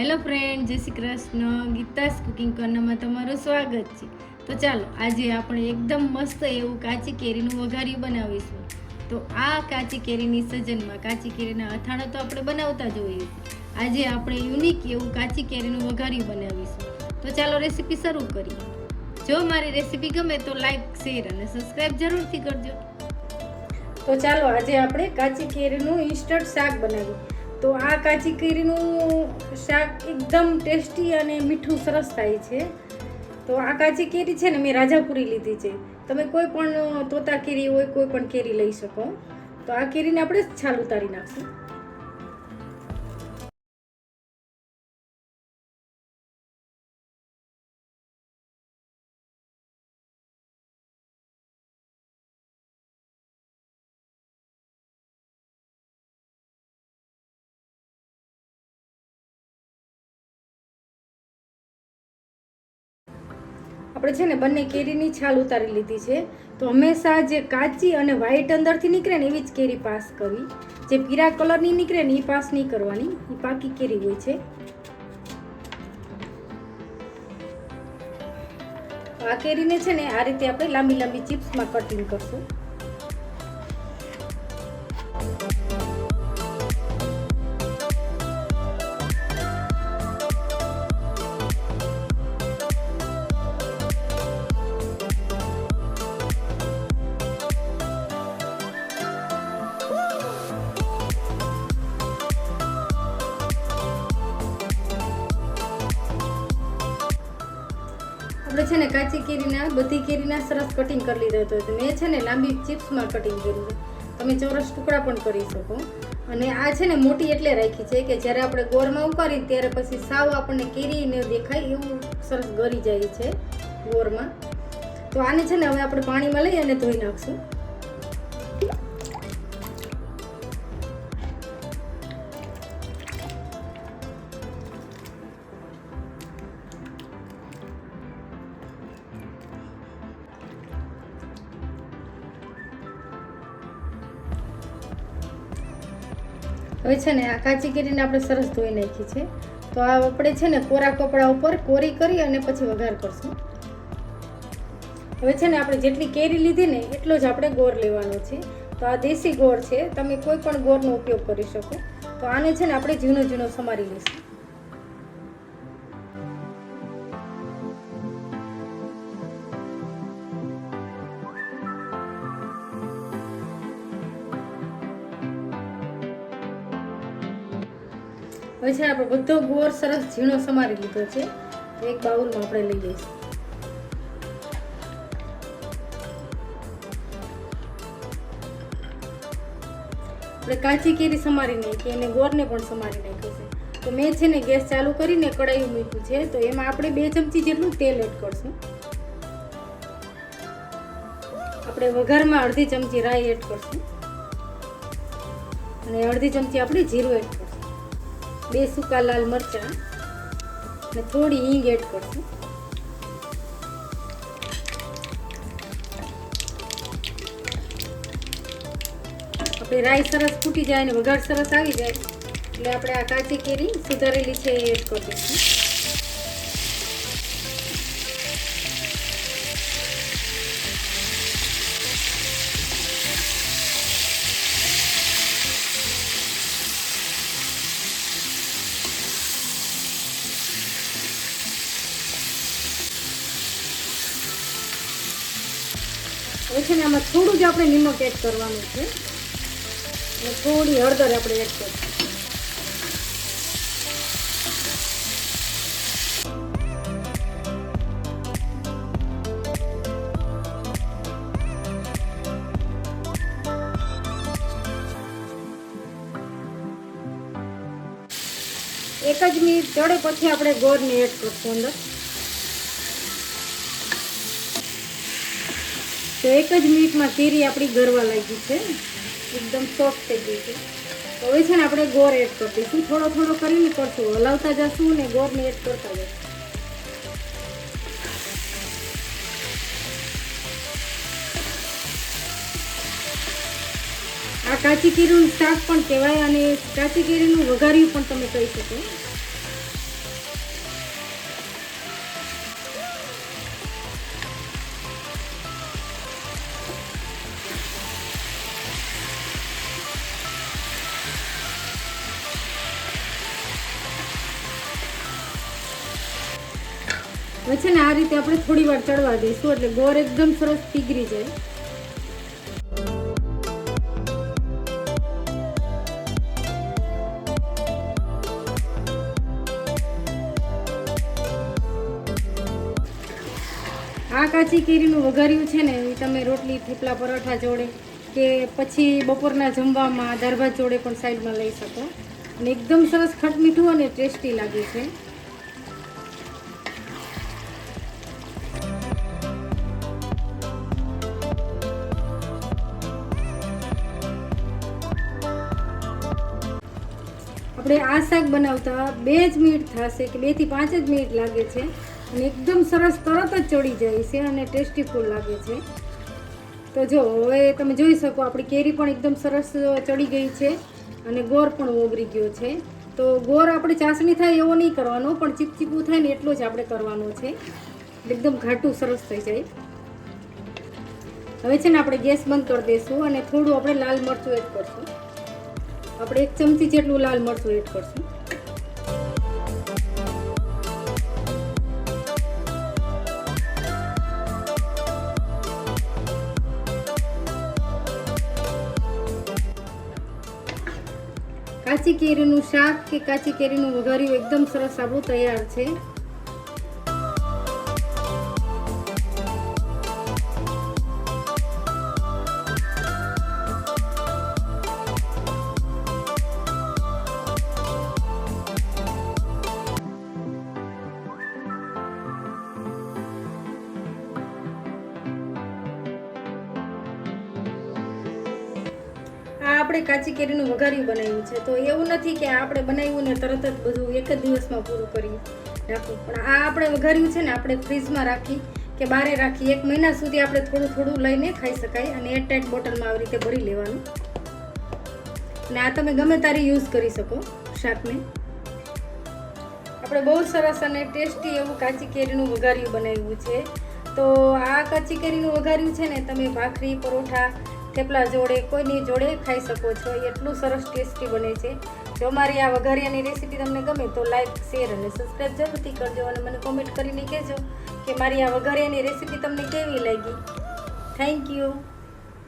Hello friend, Jai Shri Krishna. Geeta's cooking કોર્નરમાં તમારું સ્વાગત છે. તો ચાલો, આજે આપણે એકદમ મસ્ત એવું કાચી કેરીનું વઘાર્યું બનાવીશું. તો આ કાચી કેરીની સજનમાં કાચી કેરીના અથાણા તો આપણે બનાવતા જ હોઈએ આજે આપણે યુનિક એવું કાચી કેરીનું વઘાર્યું બનાવીશું. તો ચાલો રેસીપી શરૂ કરીએ. જો મારી રેસીપી ગમે તો લાઈક શેર અને સબસ્ક્રાઈબ જરૂરથી કરજો. તો ચાલો, આજે આપણે કાચી કેરીનું ઇન્સ્ટન્ટ શાક બનાવીએ. તો આ કાચી કેરીનું શાક એકદમ ટેસ્ટી અને મીઠું સરસ થાય છે. તો આ કાચી કેરી છે ને મેં રાજાપુરી લીધી છે. તમે કોઈ પણ તોતા કેરી હોય, કોઈ પણ કેરી લઈ શકો. તો આ કેરીને આપણે છાલ ઉતારી નાખશું. આપણે છે ને બંને કેરીની છાલ ઉતારી લીધી છે. તો હંમેશા જે કાચી અને વ્હાઈટ અંદરથી નીકળે ને એવી જ કેરી પાસ કરવી. જે પીરા કલરની નીકળે ને એ પાસ નહીં કરવાની. એ પાકી કેરી હોય છે. આ કેરીને છે ને આ રીતે આપણે લાંબી લાંબી ચિપ્સમાં કટિંગ કરશું. આપણે છે ને કાચી કેરીના, બધી કેરીના સરસ કટિંગ કરી લીધા હતો. મેં છે ને લાંબી ચિપ્સમાં કટિંગ કર્યું છે. તમે ચોરસ ટુકડા પણ કરી શકો. અને આ છે ને મોટી એટલે રાખી છે કે જ્યારે આપણે ગોળમાં ઉકારી ત્યારે પછી સાવ આપણને કેરી ને દેખાય એવું સરસ ગરી જાય છે ગોળમાં તો આને છે ને હવે આપણે પાણીમાં લઈ અને ધોઈ નાખશું. હવે છે ને આ કાચી કેરીને આપણે સરસ ધોઈ નાખી છે. તો આ આપણે છે ને કોરા કપડા ઉપર કોરી કરી અને પછી વઘાર કરશું. હવે છે ને આપણે જેટલી કેરી લીધી ને એટલો જ આપણે ગોળ લેવાનો છે. તો આ દેશી ગોળ છે. તમે કોઈ પણ ગોળનો ઉપયોગ કરી શકો. તો આને છે ને આપણે ઝીણો ઝીણો સમારી લઈશું. હવે છે આપણે બધો ગોળ સરસ ઝીણો સમારી લીધો છે. એક બાઉલમાં આપણે લઈ લઈશું. આપણે કાચી કેરી સમારી નાખી, અને ગોળને પણ સમારી નાખ્યો છે. તો મેં છે ને ગેસ ચાલુ કરીને કડાઈ મૂક્યું છે. તો એમાં આપણે બે ચમચી જેટલું તેલ એડ કરશું. આપણે વઘારમાં અડધી ચમચી રાઈ એડ કરશું. અને અડધી ચમચી આપણે જીરું એડ કરશું. બે સૂકા લાલ મરચાં અને થોડી હિંગ એડ કરશું. આપણે રાઈ સરસ ફૂટી જાય અને વઘાર સરસ આવી જાય, એટલે આપણે આ કાચી કેરી સુધારેલી છે એ એડ કરી દઈશું. હવે છે ને આમાં થોડું જ આપણે નિમક એડ કરવાનું છે. અને થોડી હળદર આપણે એડ કરીશું. એક જ મિનિટ ચડે પછી આપણે ગોળને એડ કરશું અંદર. તો એક જ મિનિટમાં કેરી આપણી ગરવા લાગી છે. એકદમ સોફ્ટ થઈ ગઈ છે. તો હવે છે ને આપણે ગોળ એડ કરી થોડો થોડો કરીને કરશું. હલાવતા જશું ને ગોળને એડ કરતા જશું. આ કાચી કેરીનું શાક પણ કહેવાય અને કાચી કેરીનું વઘાર્યું પણ તમે કહી શકો. હવે છે ને આ રીતે આપણે થોડી વાર ચડવા દઈશું એટલે ગોળ એકદમ સરસ પીગરી જાય. આ કાચી કેરીનું વઘાર્યું છે ને એ તમે રોટલી, થેપલા, પરોઠા જોડે કે પછી બપોરના જમવામાં દાળ જોડે પણ સાઈડમાં લઈ શકો. અને એકદમ સરસ ખટ મીઠું અને ટેસ્ટી લાગે છે. આપણે આ શાક બનાવતા બે જ મિનિટ થશે કે બેથી પાંચ જ મિનિટ લાગે છે અને એકદમ સરસ તરત જ ચડી જાય છે અને ટેસ્ટી ફૂલ લાગે છે. તો જો, હવે તમે જોઈ શકો આપણી કેરી પણ એકદમ સરસ ચડી ગઈ છે અને ગોર પણ ઓગળી ગયો છે. તો ગોર આપણે ચાસણી થાય એવો નહીં કરવાનો, પણ ચીપચીપું થાય ને એટલું જ આપણે કરવાનો છે. એકદમ ઘાટું સરસ થઈ જાય. હવે છે ને આપણે ગેસ બંધ કરી દઈશું અને થોડું આપણે લાલ મરચું એડ કરશું. આપણે એક ચમચી જેટલું લાલ મરચું એડ કરશું. કાચી કેરીનું શાક કે કાચી કેરીનું વઘાર્યું એકદમ સરસ આપણું તૈયાર છે. આ આપણે કાચી કેરીનું વઘાર્યું બનાવ્યું છે. તો એવું નથી કે આપણે બનાવ્યું ને તરત જ બધું એક જ દિવસમાં પૂરું કરી રાખવું. પણ આ આપણે વઘાર્યું છે ને આપણે ફ્રીજમાં રાખી કે બારે રાખી, એક મહિના સુધી આપણે થોડું થોડું લઈને ખાઈ શકાય અને એર ટાઈટ બોટલમાં આવી રીતે ભરી લેવાનું. અને આ તમે ગમે તારી યુઝ કરી શકો શાકને. આપણે બહુ સરસ અને ટેસ્ટી એવું કાચી કેરીનું વઘાર્યું બનાવ્યું છે. તો આ કાચી કેરીનું વઘાર્યું છે ને તમે ભાખરી, પરોઠા થેપલા જોડે કોઈની જોડે ખાઈ શકો છો. એટલું સરસ ટેસ્ટી બને છે. જો મારી આ વઘારિયાની રેસીપી તમને ગમે તો લાઈક શેર અને સબસ્ક્રાઈબ જરૂરથી કરજો અને મને કોમેન્ટ કરીને કહેજો કે મારી આ વઘારિયાની રેસીપી તમને કેવી લાગી. Thank you